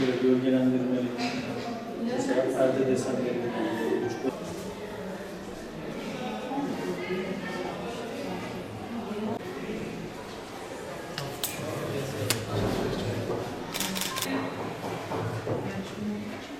desenleri, mesela perde desenleri, Kenan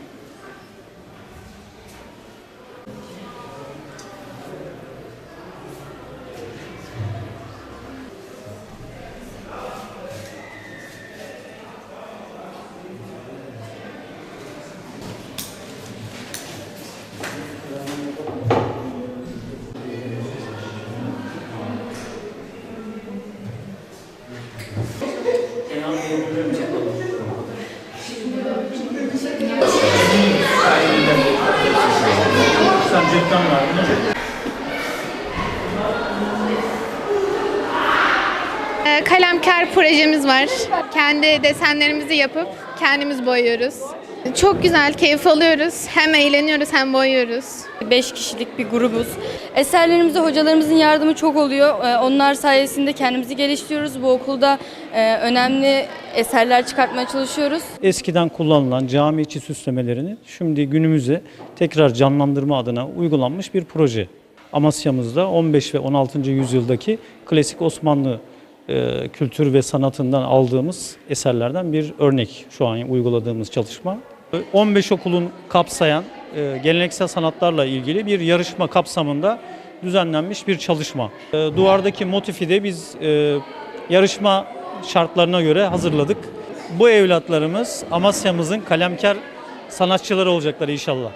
Değil mi? Ee, Kalemkar projemiz var. Kendi desenlerimizi yapıp kendimiz boyuyoruz. Çok güzel, keyif alıyoruz. Hem eğleniyoruz hem boyuyoruz. 5 kişilik bir grubuz. Eserlerimizde hocalarımızın yardımı çok oluyor. Ee, Onlar sayesinde kendimizi geliştiriyoruz. Bu okulda e, önemli eserler çıkartmaya çalışıyoruz. Eskiden kullanılan cami içi süslemelerini şimdi günümüze tekrar canlandırma adına uygulanmış bir proje. Amasya'mızda 15 ve 16. yüzyıldaki klasik Osmanlı e, kültür ve sanatından aldığımız eserlerden bir örnek şu an uyguladığımız çalışma. 15 okulun kapsayan e, geleneksel sanatlarla ilgili bir yarışma kapsamında düzenlenmiş bir çalışma. E, duvardaki motifi de biz e, yarışma şartlarına göre hazırladık. Bu evlatlarımız Amasya'mızın kalemkar sanatçıları olacaklar inşallah.